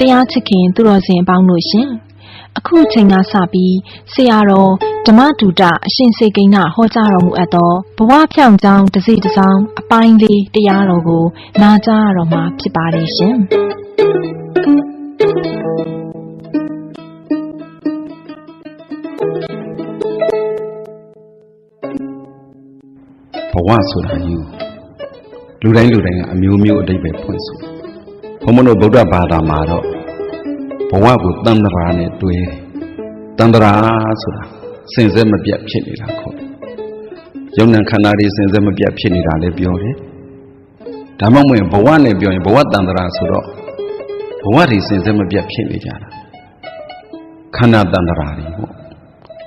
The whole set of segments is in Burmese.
တရားချစ်ခင်သူတော်စင်အပေါင်းတို့ရှင်အခုချိန်ကစပြီးဆရာတော်ဓမ္မတူတအရှင်စေကိန်းကဟောကြားတော်မူအပ်သောဘဝဖြောင့်ကြောင်းတစ်စီတစ်စောင်းအပိုင်းလေးတရားတော်ကို နာကြားရတော်မှာဖြစ်ပါတယ်ရှင်ဘဝဆိုတာကြီးကိုလူတိုင်းလူတိုင်းကအမျိုးမျိုးအတိတ်ပဲဖွင့်ဆိုဘုံ မတို့ဗုဒ္ဓဘာသာမှာတော့ဘဝကိုတန်တရာနဲ့တွဲတယ်တန်တရာဆိုတာစင်စဲမပြတ်ဖြစ်နေတာခေါ်တယ်ယုံနံခန္ဓာတွေစင်စဲမပြတ်ဖြစ်နေတာလည်းပြောတယ်ဒါမှမဟုတ်ဘဝနဲ့ပြောရင်ဘဝတန်တရာဆိုတော့ဘဝတွေစင်စဲမပြတ်ဖြစ်နေကြတာခန္ဓာတန်တရာတွေပေါ့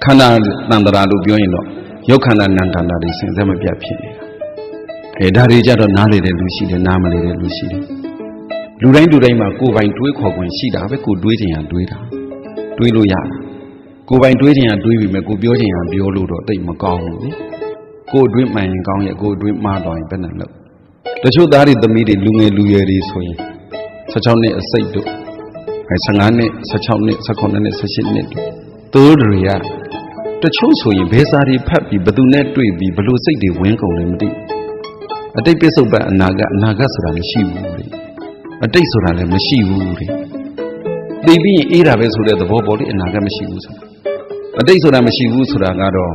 ခန္ဓာတန်တရာလို့ပြောရင်တော့ယုတ်ခန္ဓာနာမ်ခန္ဓာတွေစင်စဲမပြတ်ဖြစ်နေတာအဲဒါတွေကြတော့နားလေတဲ့လူရှိတယ်နားမလေတဲ့လူရှိတယ် လူတိုင်းလူတိုင်းမှာကိုယ်ပိုင်တွေးခေါ်ခွင့်ရှိတာပဲကိုယ်တွေးချင်ရင်တွေးတာတွေးလို့ရတာကိုယ်ပိုင်တွေးချင်ရင်တွေးပြီမဲ့ကိုယ်ပြောချင်ရင်ပြောလို့တော့တိတ်မကောင်းဘူးလေကိုယ်တွေးမှန်ရင်ကောင်းရဲ့ကိုယ်တွေးမှားသွားရင်ဘယ်နဲ့လုပ်တချို့သားတွေသမီးတွေလူငယ်လူရွယ်တွေဆိုရင်16နှစ်အစိတ်တို့အဲ15နှစ်16နှစ်18နှစ်18နှစ်တို့သူတို့တွေကတချို့ဆိုရင်ဘယ်စာတွေဖတ်ပြီးဘယ်သူနဲ့တွေ့ပြီးဘယ်လိုစိတ်တွေဝင်ကုန်လဲမသိဘူးအတိတ်ပစ္စုပန်အနာဂတ်အနာဂတ်ဆိုတာမရှိဘူးလေ အတိတ်ဆိုတာလည်းမရှိဘူးလေသိပြီးရင်အေးတာပဲဆိုတဲ့သဘောပေါ်လေအနာဂတ်မရှိဘူးဆိုတာအတိတ်ဆိုတာမရှိဘူးဆိုတာကတော့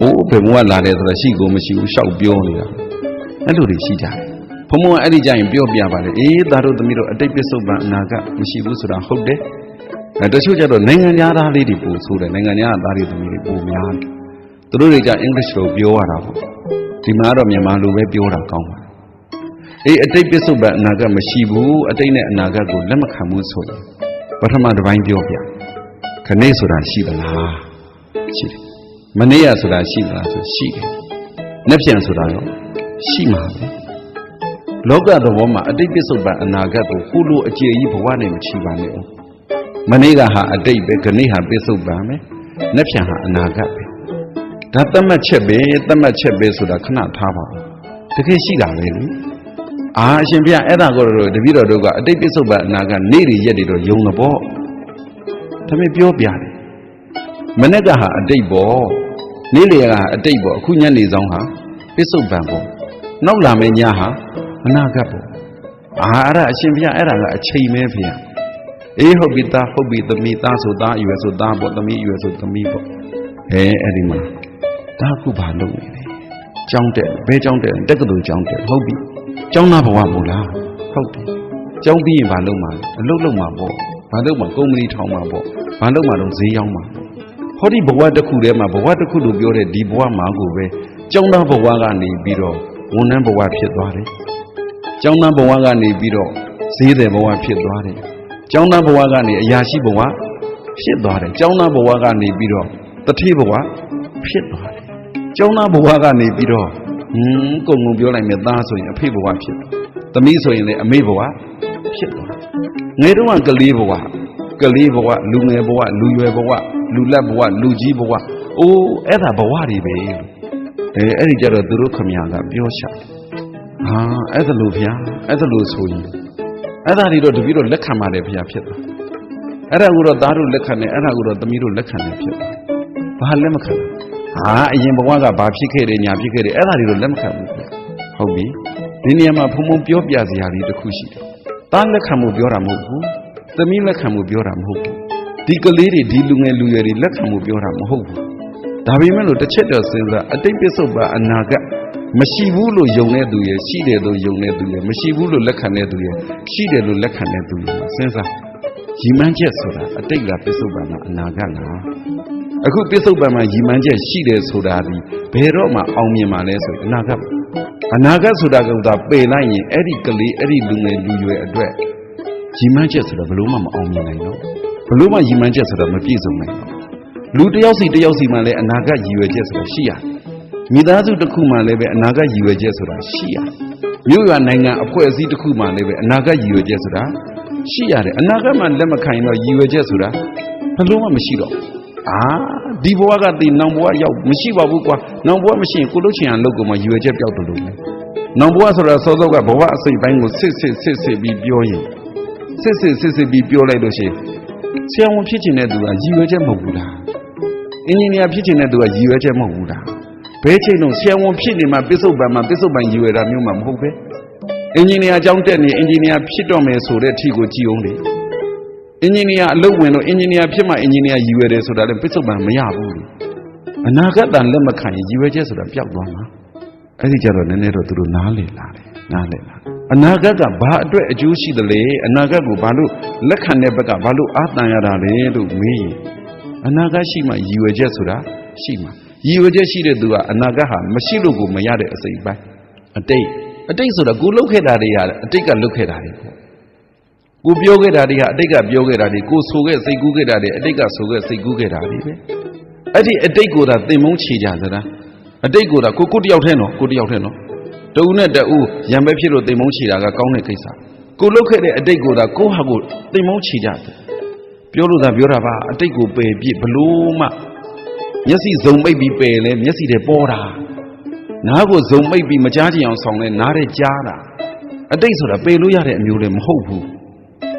ဘိုးဘယ်ဘဝလာတယ်ဆိုတာရှိကိုမရှိဘူးရှောက်ပြောနေတာအဲ့လိုတွေရှိကြတယ်ဘုံဘုံကအဲ့ဒီကြရင်ပြောပြပါလေအေးသားတို့သမီးတို့အတိတ်ပစ္စုပန်အနာဂတ်မရှိဘူးဆိုတာဟုတ်တယ်အဲတချို့ကျတော့နိုင်ငံသားလေးတွေပို့ဆိုးတယ်နိုင်ငံသားတွေသမီးတွေပို့များတယ်သူတို့တွေကအင်္ဂလိပ်လိုပြောရတာပေါ့ဒီမှာတော့မြန်မာလိုပဲပြောတာကောင်းပါတယ် အေးအတိတ်ပစ္စုပန်အနာဂတ်မရှိဘူးအတိတ်နဲ့အနာဂတ်ကိုလက်မခံဘူးဆိုရင်ပထမတစ်ပိုင်းပြောပြခနေ့ဆိုတာရှိသလားရှိတယ်မနေ့ရဆိုတာရှိသလားဆိုရှိတယ်နှစ်ပြန်ဆိုတာရောရှိမှာပဲလောကသဘောမှာအတိတ်ပစ္စုပန်အနာဂတ်ကိုကုလိုအကျေကြီးဘဝနဲ့မချီပါနဲ့ဦးမနေ့ကဟာအတိတ်ပဲခနေ့ဟာပစ္စုပန်ပဲနှစ်ပြန်ဟာအနာဂတ်ပဲဒါသတ်မှတ်ချက်ပဲသတ်မှတ်ချက်ပဲဆိုတာခဏထားပါဦးတကယ်ရှိတာပဲလေ အာအရှင်ဘုရားအဲ့ဒါကိုတော့တပည့်တော်တို့ကအတိတ်ပစ္စုပန်အနာဂတ်နေ့တွေရက်တွေတော့ယုံတော့ပေါ့ဒါပေမဲ့ပြောပြတယ်မနေ့ကဟာအတိတ်ပေါ့နေ့လေကအတိတ်ပေါ့အခုညနေဆောင်ဟာပစ္စုပန်ပေါ့နောက်လာမယ့်ညဟာအနာဂတ်ပေါ့အာအဲ့ဒါအရှင်ဘုရားအဲ့ဒါကအချိန်ပဲဘုရားအေးဟုတ်ပြီသားဟုတ်ပြီသမီးသားဆိုသားအရွယ်ဆိုသားပေါ့သမီးအရွယ်ဆိုသမီးပေါ့အဲအဲ့ဒီမှာဒါခုဘာလုပ်နေလဲကြောင်းတက်ဘဲကြောင်းတက်တက္ကသိုလ်ကြောင်းတက်ဟုတ်ပြီ ကျောင်းသားဘဝမို့လားဟုတ်တယ်ကျောင်းပြီးရင်ဘာလုပ်မှာလဲအလုပ်လုပ်မှာပေါ့ဘာလုပ်မှာကုမ္ပဏီထောင်မှာပေါ့ဘာလုပ်မှာတော့ဈေးရောက်မှာဟောဒီဘဝတစ်ခုတည်းမှာဘဝတစ်ခုလို့ပြောတဲ့ဒီဘဝမှာကိုပဲကျောင်းသားဘဝကနေပြီးတော့ဝန်ထမ်းဘဝဖြစ်သွားတယ်ကျောင်းသားဘဝကနေပြီးတော့ဈေးတယ်ဘဝဖြစ်သွားတယ်ကျောင်းသားဘဝကနေအရာရှိဘဝဖြစ်သွားတယ်ကျောင်းသားဘဝကနေပြီးတော့တတိဘဝဖြစ်သွားတယ်ကျောင်းသားဘဝကနေပြီးတော့ ဟင်းကုံကုံပြောလိုက်မယ်သားဆိုရင်အဖေဘဝဖြစ်သွားသမီးဆိုရင်လည်းအမေဘဝဖြစ်သွားငယ်တုန်းကကလေးဘဝကလေးဘဝလူငယ်ဘဝလူရွယ်ဘဝလူလက်ဘဝလူကြီးဘဝအိုးအဲ့ဒါဘဝတွေပဲလို့အဲအဲ့ဒီကြတော့သူတို့ခမညာကပြောရှာဟာအဲ့ဒါလို့ဗျာအဲ့ဒါလို့ဆိုရင်အဲ့ဒါတွေတော့တပည့်တော့လက်ခံပါတယ်ဗျာဖြစ်သွားအဲ့ဒါကိုတော့သားတို့လက်ခံတယ်အဲ့ဒါကိုတော့သမီးတို့လက်ခံတယ်ဖြစ်သွားဘာလက်မခံလဲ ဟာအရင်ဘဝကဘာဖြစ်ခဲ့တယ်ညာဖြစ်ခဲ့တယ်အဲ့ဒါတွေတော့လက်မခံဘူးဟုတ်ပြီဒီနေရာမှာဖုံဖုံပြောပြစရာလေးတစ်ခုရှိတယ်တားလက်ခံမှုပြောတာမဟုတ်ဘူးသမီးလက်ခံမှုပြောတာမဟုတ်ဘူးဒီကလေးတွေဒီလူငယ်လူရွယ်တွေလက်ခံမှုပြောတာမဟုတ်ဘူးဒါပေမဲ့လို့တစ်ချက်တော့စဉ်းစားအတိတ်ပစ္စုပန်အနာဂတ်မရှိဘူးလို့ယုံတဲ့သူရဲ့ရှိတယ်လို့ယုံတဲ့သူရဲ့မရှိဘူးလို့လက်ခံတဲ့သူရဲ့ရှိတယ်လို့လက်ခံတဲ့သူရဲ့စဉ်းစားရည်မှန်းချက်ဆိုတာအတိတ်လားပစ္စုပန်လားအနာဂတ်လား အခုပစ္စုပန်မှာရည်မှန်းချက်ရှိတယ်ဆိုတာဒီဘယ်တော့မှအောင်မြင်မှာလဲဆိုရင်အနာဂတ်အနာဂတ်ဆိုတာကသာပယ်လိုက်ရင်အဲ့ဒီကလေးအဲ့ဒီလူငယ်လူရွယ်အတွက်ရည်မှန်းချက်ဆိုတာဘလို့မှမအောင်မြင်နိုင်တော့ဘလို့မှရည်မှန်းချက်ဆိုတာမပြည့်စုံနိုင်တော့လူတယောက်စီတယောက်စီမှလည်းအနာဂတ်ရည်ရွယ်ချက်ဆိုတာရှိရတယ်မိသားစုတစ်ခုမှလည်းပဲအနာဂတ်ရည်ရွယ်ချက်ဆိုတာရှိရတယ်မြို့ရွာနိုင်ငံအဖွဲ့အစည်းတစ်ခုမှလည်းပဲအနာဂတ်ရည်ရွယ်ချက်ဆိုတာရှိရတယ်အနာဂတ်မှလက်မခံရင်တော့ရည်ရွယ်ချက်ဆိုတာဘလို့မှမရှိတော့ အာဒီဘဝကတည်နောင်ဘဝရောက်မရှိပါဘူးကွာနောင်ဘဝမရှိရင်ကိုလို့ချင်အောင်လုပ်ကုန်မှရည်ရွယ်ချက်ပြောက်တယ်လို့ပဲနောင်ဘဝဆိုတာစောစောကဘဝအစိတ်ပိုင်းကိုစစ်စစ်စစ်စစ်ပြီးပြောရင်စစ်စစ်စစ်စစ်ပြီးပြောလိုက်လို့ရှိရင်ဆရာဝန်ဖြစ်ချင်တဲ့သူကရည်ရွယ်ချက်မဟုတ်ဘူးလားအင်ဂျင်နီယာဖြစ်ချင်တဲ့သူကရည်ရွယ်ချက်မဟုတ်ဘူးလားဘယ်ချိန်တော့ဆရာဝန်ဖြစ်နေမှပစ္စုပန်မှာပစ္စုပန်ရည်ရွယ်တာမျိုးမှမဟုတ်ပဲအင်ဂျင်နီယာအကြောင်းတက်နေအင်ဂျင်နီယာဖြစ်တော့မယ်ဆိုတဲ့ထီကိုကြည်အောင်လေ အင်ဂျင်နီယာအလုပ်ဝင်တော့အင်ဂျင်နီယာဖြစ်မှအင်ဂျင်နီယာရည်ရွယ်တယ်ဆိုတာလည်းပစ္စုပန်မရဘူးလေအနာဂတ်တန်လက်မခံရင်ရည်ရွယ်ချက်ဆိုတာပျောက်သွားမှာအဲ့ဒီကြတော့နည်းနည်းတော့သူတို့နားလေလာတယ်နားလေလာအနာဂတ်ကဘာအတွက်အကျိုးရှိသလဲအနာဂတ်ကိုဘာလို့လက်ခံတဲ့ဘက်ကဘာလို့အာတန်ရတာလဲလို့မေးရင်အနာဂတ်ရှိမှရည်ရွယ်ချက်ဆိုတာရှိမှရည်ရွယ်ချက်ရှိတဲ့သူကအနာဂတ်ဟာမရှိလို့ကိုမရတဲ့အစိပ်ပိုင်းအတိတ်အတိတ်ဆိုတာကိုလှုပ်ခဲ့တာတွေဟာအတိတ်ကလှုပ်ခဲ့တာတွေပေါ့ ကိုပြောခဲ့တာတွေဟာအတိတ်ကပြောခဲ့တာတွေကိုဆိုခဲ့စိတ်ကူးခဲ့တာတွေအတိတ်ကဆိုခဲ့စိတ်ကူးခဲ့တာတွေပဲအဲ့ဒီအတိတ်ကိုသာသင်မုန်းချေကြသလားအတိတ်ကိုသာကိုကိုတယောက်ထဲနော်ကိုတယောက်ထဲနော်တဦးနဲ့တဦးရံပဲဖြစ်လို့သင်မုန်းချေတာကကောင်းတဲ့ကိစ္စကိုလှုပ်ခဲ့တဲ့အတိတ်ကိုသာကိုဟာကိုသင်မုန်းချေကြတယ်ပြောလို့သာပြောတာပါအတိတ်ကိုပယ်ပြစ်ဘလို့မှမျက်စိစုံပိတ်ပြီးပယ်လဲမျက်စိတွေပေါ်တာနားကိုဇုံမိတ်ပြီးမကြားချင်အောင်ဆောင်လဲနားတဲ့ကြားတာအတိတ်ဆိုတာပယ်လို့ရတဲ့အမျိုးလည်းမဟုတ်ဘူး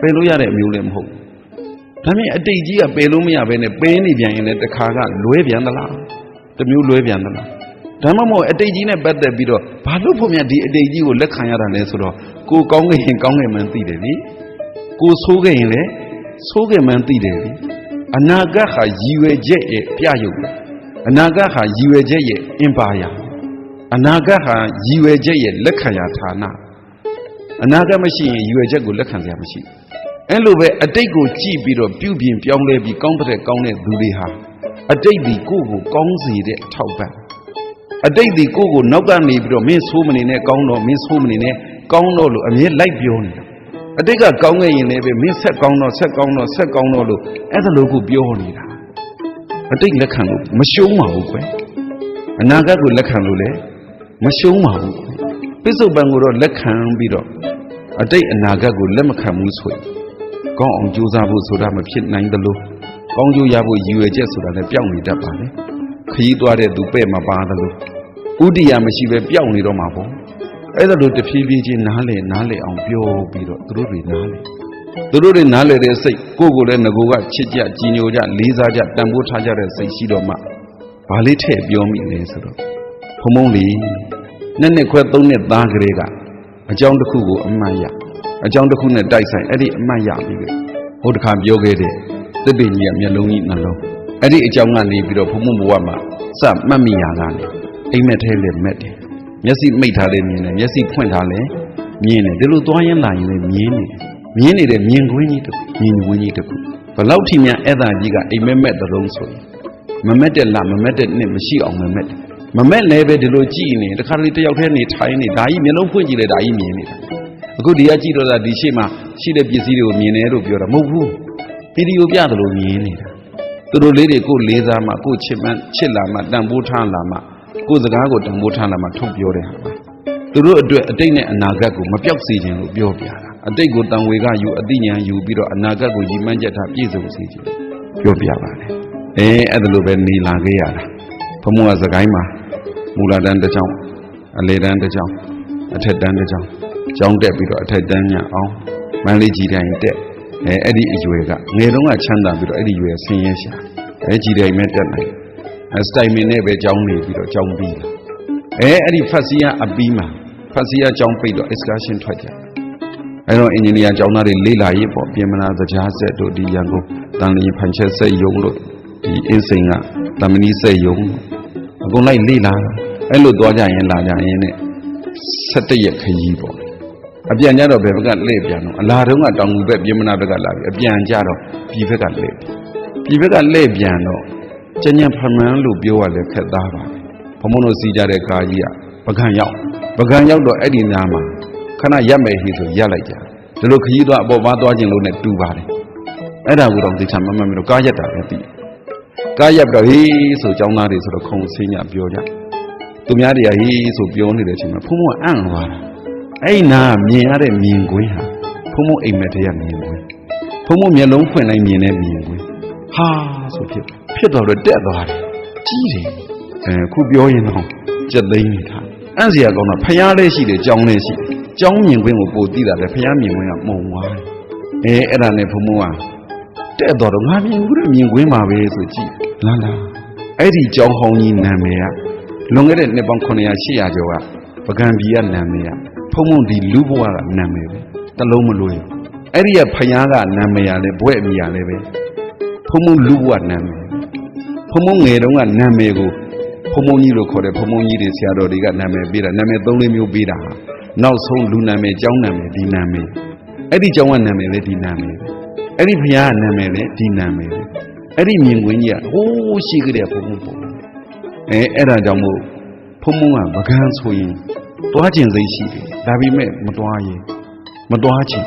ပယ်လို့ရတဲ့အမျိုးလည်းမဟုတ်ဘူးဒါမြင်အတိတ်ကြီးကပယ်လို့မရဘဲနဲ့ပယ်နေပြန်ရင်လည်းတခါကလွဲပြန်သလားတစ်မျိုးလွဲပြန်သလားဒါမှမဟုတ်အတိတ်ကြီးနဲ့ပတ်သက်ပြီးတော့ဘာလို့ဖို့မြတ်ဒီအတိတ်ကြီးကိုလက်ခံရတာလဲဆိုတော့ကိုကောင်းခဲ့ရင်ကောင်းခဲ့မှန်းသိတယ်လေကိုဆိုးခဲ့ရင်လည်းဆိုးခဲ့မှန်းသိတယ်လေအနာဂတ်ဟာရည်ရွယ်ချက်ရဲ့ပြရုပ်ပဲအနာဂတ်ဟာရည်ရွယ်ချက်ရဲ့အင်ပါယာအနာဂတ်ဟာရည်ရွယ်ချက်ရဲ့လက်ခံရဌာန အနာဂတ်မရှိရင်ရည်ရွယ်ချက်ကိုလက်ခံစရာမရှိဘူးအဲ့လိုပဲအတိတ်ကိုကြည့်ပြီးတော့ပြုပြင်ပြောင်းလဲပြီးကောင်းတဲ့ကောင်းတဲ့သူတွေဟာအတိတ်ဒီကိုယ့်ကိုကောင်းစေတဲ့အထောက်ပံ့အတိတ်ဒီကိုယ့်ကိုနောက်ကနေပြီးတော့မင်းဆိုးမနေနဲ့ကောင်းတော့မင်းဆိုးမနေနဲ့ကောင်းတော့လို့အမြဲလိုက်ပြောနေတာအတိတ်ကကောင်းခဲ့ရင်လည်းပဲမင်းဆက်ကောင်းတော့ဆက်ကောင်းတော့ဆက်ကောင်းတော့လို့အဲ့ဒါလို့ကိုပြောနေတာအတိတ်လက်ခံလို့မရှုံးပါဘူးကွယ်အနာဂတ်ကိုလက်ခံလို့လည်းမရှုံးပါဘူး ပစ္စုပန်ကိုတော့လက်ခံပြီးတော့အတိတ်အနာဂတ်ကိုလက်မခံဘူးဆိုရင်ကောင်းအောင်ကြိုးစားဖို့ဆိုတာမဖြစ်နိုင်သလိုကောင်းကျိုးရဖို့ရည်ရွယ်ချက်ဆိုတာလည်းပျောက်နေတတ်ပါလေခရီးသွားတဲ့သူပဲ့မပါသလိုဥတီယာမရှိပဲပျောက်နေတော့မှာပေါ့အဲ့ဒါလိုတဖြည်းဖြည်းချင်းနားလေနားလေအောင်ပြောပြီးတော့သူတို့တွေနားလေသူတို့တွေနားလေတဲ့စိတ်ကိုယ့်ကိုယ်လည်းငကိုကချစ်ကြကြည်ညိုကြလေးစားကြတန်ဖိုးထားကြတဲ့စိတ်ရှိတော့မှဘာလေးထည့်ပြောမိလဲဆိုတော့ဖုံဖုံလေး နှစ်နှစ်ခွဲသုံးနှစ်သားကလေးကအကြောင်းတစ်ခုကိုအမှန်ရအကြောင်းတစ်ခုနဲ့တိုက်ဆိုင်အဲ့ဒီအမှတ်ရပြီပဲဟိုတခါပြောခဲ့တဲ့သစ်ပင်ကြီးကမျက်လုံးကြီးနှလုံးအဲ့ဒီအကြောင်းကနေပြီးတော့ဘုံဘုံဘဝမှာစမှတ်မိရတာလေအိမ်မက်ထဲလည်းမက်တယ်မျက်စိမိတ်ထားလည်းမြင်တယ်မျက်စိဖွင့်ထားလည်းမြင်တယ်ဒီလိုသွားရင်လာရင်လည်းမြင်တယ်မြင်နေတဲ့မြင်ကွင်းကြီးတစ်ခုမြင်ကွင်းကြီးတစ်ခုဘလောက်ထိများအဲ့ဒါကြီးကအိမ်မက်မက်သလုံးဆိုရင်မမက်တဲ့လမမက်တဲ့နှစ်မရှိအောင်မမက်တယ် မမက်လည်းပဲဒီလိုကြည့်နေတခါတလေတယောက်တည်းနေထိုင်နေဒါကြီးမျက်လုံးဖွင့်ကြည့်လေဒါကြီးမြင်နေတာအခုဒီကကြည့်တော့တာဒီရှေ့မှာရှိတဲ့ပစ္စည်းတွေကိုမြင်တယ်လို့ပြောတာမဟုတ်ဘူးဗီဒီယိုပြတယ်လို့မြင်နေတာသူတို့လေးတွေကိုလေးစားမှကိုချစ်မှချစ်လာမှတန်ဖိုးထားလာမှကိုစကားကိုတန်ဖိုးထားလာမှထုတ်ပြောတဲ့ဟာပါသူတို့အတွက်အတိတ်နဲ့အနာဂတ်ကိုမပြောက်စေခြင်းလို့ပြောပြတာအတိတ်ကိုတန်ဝေကယူအတိညာယူပြီးတော့အနာဂတ်ကိုရည်မှန်းချက်ထားပြည့်စုံစေခြင်းပြောပြပါတယ်အဲအဲ့ဒါလိုပဲနေလာခဲ့ရတာဘုံကစကိုင်းမှာ မူလာတန်းတစ်ချောင်းအလေတန်းတစ်ချောင်းအထက်တန်းတစ်ချောင်းကျောင်းတက်ပြီးတော့အထက်တန်းညအောင်မန်းလေးကြီးတိုင်းတက်အဲအဲ့ဒီအရွယ်ကငယ်တုန်းကချမ်းသာပြီးတော့အဲ့ဒီရွယ်ဆင်းရဲရှာအဲကြီးတိုင်းမဲ့တက်နိုင်အဲစတိုင်မင်နဲ့ပဲကျောင်းနေပြီးတော့ကျောင်းပြီးအဲအဲ့ဒီဖတ်စီယာအပီးမှာဖတ်စီယာကျောင်းပိတ်တော့ excursion ထွက်ကြအဲတော့အင်ဂျင်နီယာကျောင်းသားတွေလေ့လာရေးပေါ့ပြင်မနာစကြားဆက်တို့ဒီရန်ကုန်တန်လီဖန်ချက်ဆက်ယုံတို့ဒီအင်းစိန်ကတမနီဆက်ယုံ အကုန်လိုက်လေ့လာအဲ့လိုသွားကြရင်လာကြရင်နဲ့17ရက်ခရီးပေါ့အပြန်ကြတော့ဘယ်ဘက်ကလှည့်ပြန်တော့အလာတုံးကတောင်ငူဘက်ပြင်မနာဘက်ကလာပြီအပြန်ကြတော့ပြည်ဘက်ကလှည့်ပြည်ဘက်ကလှည့်ပြန်တော့ကျញ្ញံဖမှန်းလို့ပြောရလဲခက်သားပါဘုံမတို့စီးကြတဲ့ကားကြီးကပကံရောက်ပကံရောက်တော့အဲ့ဒီနားမှာခဏရက်မယ်ဟိဆိုရက်လိုက်ကြဒီလိုခကြီးသွားအပေါ်ပါသွားခြင်းလို့ ਨੇ တူပါတယ်အဲ့ဒါကိုတော့သိချာမမှန်မလို့ကားရက်တာပဲသိ ကားရက်တော့ဟေးဆိုចောင်းသားတွေဆိုတော့ခုံဆင်းညပြောကြသူများတွေကဟေးဆိုပြောနေတဲ့အချိန်မှာဖုံးဖုံးအံ့သွားတာအဲ့နာမြင်ရတဲ့မြင်ကွင်းဟာဖုံဖုံအိမ်မက်တည်းကမြင်ကွင်းဖုံဖုံမျက်လုံးဖွင့်လိုက်မြင်တဲ့မြင်ကွင်းဟာဆိုဖြစ်ဖြစ်တော့တော့တက်သွားတယ်ကြီးတယ်အဲခုပြောရင်တော့ကြက်သိမ်းနေတာအံ့စရာကောင်းတာဖျားလေးရှိတယ်ကြောင်းလေးရှိကြောင်းမြင်ကွင်းကိုပို့သိတာလေဖျားမြင်ကွင်းကမှုံသွားတယ်အဲအဲ့ဒါနဲ့ဘုံဘုံက တဲ့တော်တော့ငါမြင်ဘူးတဲ့မြင်ကွင်းပါပဲဆိုကြည့်လာလာအဲ့ဒီကြောင်းဟောင်းကြီးနာမည်ကလွန်ခဲ့တဲ့နှစ်ပေါင်း900 800ကျော်ကပကံပြည်ကနာမည်ကဖုံဖုံဒီလူဘဝကနာမည်ပဲတလုံးမလို့ရအဲ့ဒီကဖယားကနာမည်ရလဲဘွဲ့အမိရလဲပဲဖုံဖုံလူဘဝနာမည်ဖုံဖုံငယ်တုန်းကနာမည်ကိုဖုံဖုံကြီးလို့ခေါ်တယ်ဖုံဖုံကြီးတွေဆရာတော်တွေကနာမည်ပေးတာနာမည်၃လေးမျိုးပေးတာဟာနောက်ဆုံးလူနာမည်ကျောင်းနာမည်ဒီနာမည်အဲ့ဒီကျောင်းကနာမည်လဲဒီနာမည် အဲ့ဒီဖယားကနာမည်လဲဒီနာမည်အဲ့ဒီမြင်ကွင်းကြီးကဟိုးရှိကြတဲ့ဖုံဖုံပုံအဲအဲ့ဒါကြောင့်မို့ဖုံဖုံကပကံဆိုရင်တွားကျင်စိတ်ရှိတယ်ဒါပေမဲ့မတွားရင်မတွားချင်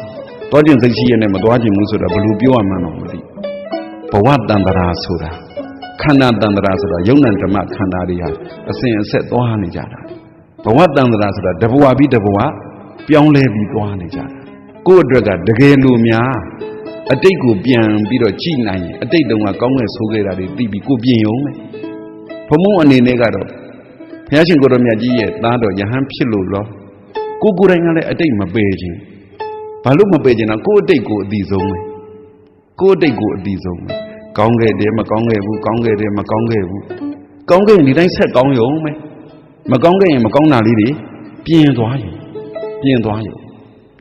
တွားကျင်စိတ်ရှိရနဲ့မတွားချင်ဘူးဆိုတာဘယ်လိုပြောရမှန်းတော့မသိဘဝတန်တရာဆိုတာခန္ဓာတန်တရာဆိုတာယုံ nant ဓမ္မခန္ဓာတွေဟာအစဉ်အဆက်သွားနေကြတာဘဝတန်တရာဆိုတာတဘဝပြီးတဘဝပြောင်းလဲပြီးသွားနေကြတာကိုယ့်အတွက်ကတကယ်လို့များ အတိတ်ကိုပြန်ပြီးတော့ကြည်နိုင်ရင်အတိတ်တုန်းကကောင်းငယ်ဆိုးခဲ့တာတွေသိပြီးကိုပြင်ရုံပဲဘုံဘုံအနေနဲ့ကတော့ဘုရားရှင်ကိုတော်မြတ်ကြီးရဲ့သားတော်ယဟန်ဖြစ်လို့လောကိုကိုယ်တိုင်ကလည်းအတိတ်မပယ်ခြင်းဘာလို့မပယ်ခြင်းလဲကိုယ့်အတိတ်ကိုအတိဆုံးပဲကိုယ့်အတိတ်ကိုအတိဆုံးပဲကောင်းခဲ့တယ်မကောင်းခဲ့ဘူးကောင်းခဲ့တယ်မကောင်းခဲ့ဘူးကောင်းခဲ့ရင်ဒီတိုင်းဆက်ကောင်းရုံပဲမကောင်းခဲ့ရင်မကောင်းတာလေးတွေပြင်သွားရင်ပြင်သွားရင်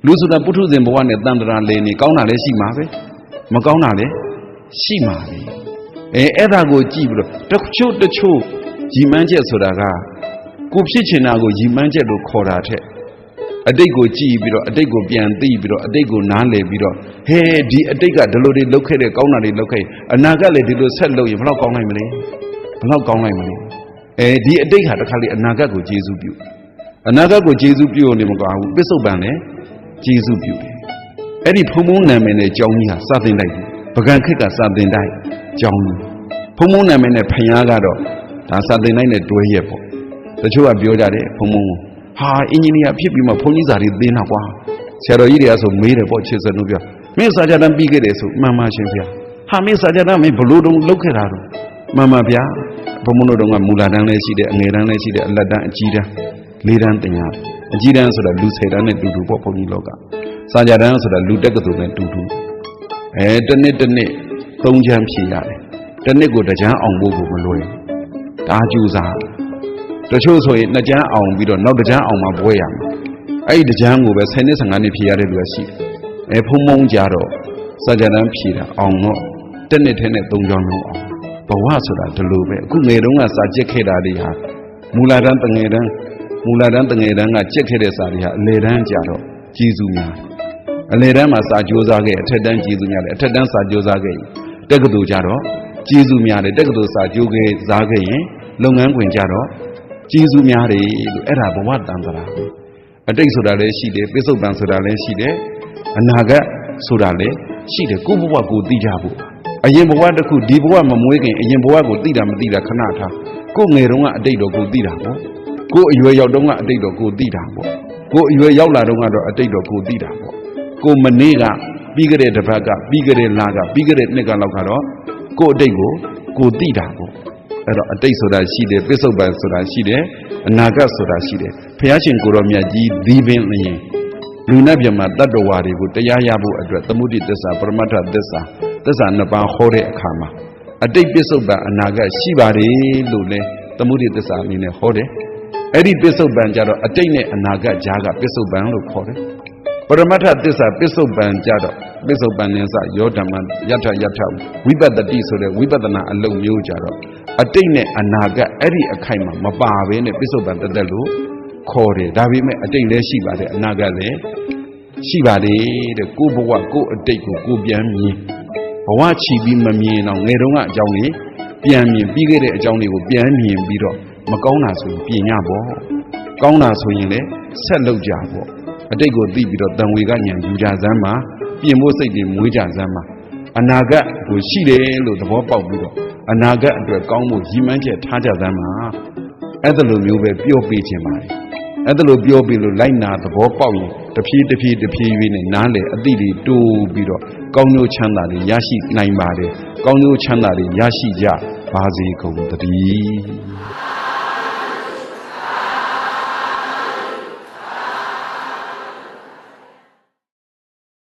လူဆိုတာပုထုဇဉ်ဘဝနဲ့တန်တရာလေနေကောင်းတာလည်းရှိမှာပဲမကောင်းတာလည်းရှိမှာပဲအဲအဲ့ဒါကိုကြည့်ပြီးတော့တချို့တချို့ရီမန်းချက်ဆိုတာကကိုဖြစ်ချင်တာကိုရီမန်းချက်လို့ခေါ်တာထက်အတိတ်ကိုကြည့်ပြီးတော့အတိတ်ကိုပြန်သိပြီးတော့အတိတ်ကိုနားလည်ပြီးတော့ဟဲဒီအတိတ်ကဒီလိုတွေလုပ်ခဲ့တဲ့ကောင်းတာတွေလုပ်ခဲ့ရင်အနာဂတ်လည်းဒီလိုဆက်လုပ်ရင်ဘယ်တော့ကောင်းနိုင်မလဲဘယ်တော့ကောင်းနိုင်မလဲအဲဒီအတိတ်ဟာတစ်ခါလေအနာဂတ်ကိုကျေစုပြုအနာဂတ်ကိုကျေစုပြုနေမကွာဘူးပစ္စုပန်လည်း ကျေစုပြုတယ်အဲ့ဒီဖုံဖုံနာမည်နဲ့ကြောင်းကြီးဟာစတင်လိုက်ပြီပကံခက်ကစတင်တိုင်းကြောင်းကြီးဖုံဖုံနာမည်နဲ့ဖျားကတော့ဒါစတင်တိုင်းနဲ့တွဲရက်ပေါ့တချို့ကပြောကြတယ်ဖုံဖုံဟာအင်ဂျင်နီယာဖြစ်ပြီးမှဘုန်းကြီးစာတွေသင်တာကွာဆရာတော်ကြီးတွေကဆိုမေးတယ်ပေါ့ချစ်စနုပြောမင်းစာကြတန်းပြီးခဲ့တယ်ဆိုမှန်ပါရှင်ဗျာဟာမင်းစာကြတန်းမင်းဘလို့တုံးလောက်ခဲ့တာတော့မှန်ပါဗျာဘုံမလို့တုံးကမူလာတန်းလည်းရှိတယ်အငယ်တန်းလည်းရှိတယ်အလက်တန်းအကြီးတန်း လေးတန်းတင်ရတယ်အကြီးတန်းဆိုတာလူ၁၀တန်းနဲ့တူတူပေါ့ဘုန်းကြီးလောကစာကြတန်းဆိုတာလူတက်ကတူနဲ့တူတူအဲတစ်နှစ်တစ်နှစ်သုံးချမ်းဖြေရတယ်တစ်နှစ်ကိုတစ်ချမ်းအောင်ဖို့ကိုမလွယ်ဒါကြူစားတချို့ဆိုရင်နှစ်ချမ်းအောင်ပြီးတော့နောက်တစ်ချမ်းအောင်မှဘွဲရမှာအဲ့ဒီတစ်ချမ်းကိုပဲ10နှစ်15နှစ်ဖြေရတဲ့လူကရှိတယ်အဲဖုံဖုံကြတော့စာကြတန်းဖြေတာအောင်တော့တစ်နှစ်ထဲနဲ့သုံးချမ်းလုံးအောင်ဘဝဆိုတာဒီလိုပဲအခုငယ်တုန်းကစာကြက်ခဲ့တာတွေဟာမူလာတန်းတငယ်တန်း မူလာတန်းတငယ်တန်းကကြက်ခဲ့တဲ့စာတွေဟာအလေတန်းကြတော့ကျေးဇူးများအလေတန်းမှာစာကြိုးစားခဲ့အထက်တန်းကျေးဇူးများတယ်အထက်တန်းစာကြိုးစားခဲ့ရင်တက္ကသိုလ်ကြတော့ကျေးဇူးများတယ်တက္ကသိုလ်စာကြိုးခဲ့စားခဲ့ရင်လုပ်ငန်းခွင်ကြတော့ကျေးဇူးများတယ်လို့အဲ့ဒါဘဝတန်တရာအတိတ်ဆိုတာလည်းရှိတယ်ပစ္စုပန်ဆိုတာလည်းရှိတယ်အနာဂတ်ဆိုတာလည်းရှိတယ်ကိုယ့်ဘဝကိုသိကြဖို့အရင်ဘဝတစ်ခုဒီဘဝမမွေးခင်အရင်ဘဝကိုသိတာမသိတာခဏထားကိုယ်ငယ်တုန်းကအတိတ်တော့ကိုသိတာပေါ့ ကိုယ်အရွယ်ရောက်တုန်းကအတိတ်တော့ကိုသိတာပေါ့ကိုယ်အရွယ်ရောက်လာတုန်းကတော့အတိတ်တော့ကိုသိတာပေါ့ကိုမနေ့ကပြီးကြတဲ့တစ်ပတ်ကပြီးကြတဲ့လကပြီးကြတဲ့နှစ်ကလောက်ကတော့ကိုအတိတ်ကိုကိုသိတာပေါ့အဲ့တော့အတိတ်ဆိုတာရှိတယ်ပစ္စုပန်ဆိုတာရှိတယ်အနာဂတ်ဆိုတာရှိတယ်ဘုရားရှင်ကိုရောမြတ်ကြီးဒီပင်လျင်လူနဲ့ပြမတတ္တဝါတွေကိုတရားရဖို့အတွက်သမုဒိသစ္စာပရမတ္ထသစ္စာသစ္စာနှစ်ပါးဟောတဲ့အခါမှာအတိတ်ပစ္စုပန်အနာဂတ်ရှိပါတယ်လို့လဲသမုဒိသစ္စာအနေနဲ့ဟောတယ် အဲ့ဒီပစ္စုပန်ကြတော့အတိတ်နဲ့အနာဂတ်ကြားကပစ္စုပန်လို့ခေါ်တယ်ပရမတ္ထသစ္စာပစ္စုပန်ကြတော့ပစ္စုပန်ဉ္စယောဓမ္မယထယထဝိပတ္တိဆိုတဲ့ဝိပဿနာအလုံးမျိုးကြတော့အတိတ်နဲ့အနာဂတ်အဲ့ဒီအခိုက်မှာမပါဘဲနဲ့ပစ္စုပန်တသက်လို့ခေါ်တယ်ဒါပေမဲ့အတိတ်လည်းရှိပါတယ်အနာဂတ်လည်းရှိပါတယ်တဲ့ကိုဘဝကိုအတိတ်ကိုကိုပြန်မြင်ဘဝချီပြီးမမြင်တော့ငယ်တုန်းကအကြောင်းလေးပြန်မြင်ပြီးခဲ့တဲ့အကြောင်းလေးကိုပြန်မြင်ပြီးတော့ မကောင်းတာဆိုရင်ပြင်ရပေါ့ကောင်းတာဆိုရင်လည်းဆက်လုပ်ကြပေါ့အတိတ်ကိုသိပြီးတော့တန်ဝေကညံယူကြစမ်းမှာပြင်ဖို့စိတ်တွေမွေးကြစမ်းမှာအနာဂတ်ကိုရှိတယ်လို့သဘောပေါက်ပြီးတော့အနာဂတ်အတွက်ကောင်းဖို့ရည်မှန်းချက်ထားကြစမ်းမှာအဲ့ဒါလိုမျိုးပဲပြောပေးခြင်းပါတယ်အဲ့ဒါလိုပြောပြီးလို့လိုက်နာသဘောပေါက်ရင်တဖြည်းတဖြည်းတဖြည်းဖြည်းနဲ့နားလေအတိတွေတိုးပြီးတော့ကောင်းကျိုးချမ်းသာတွေရရှိနိုင်ပါတယ်ကောင်းကျိုးချမ်းသာတွေရရှိကြပါစေကုန်သတည်း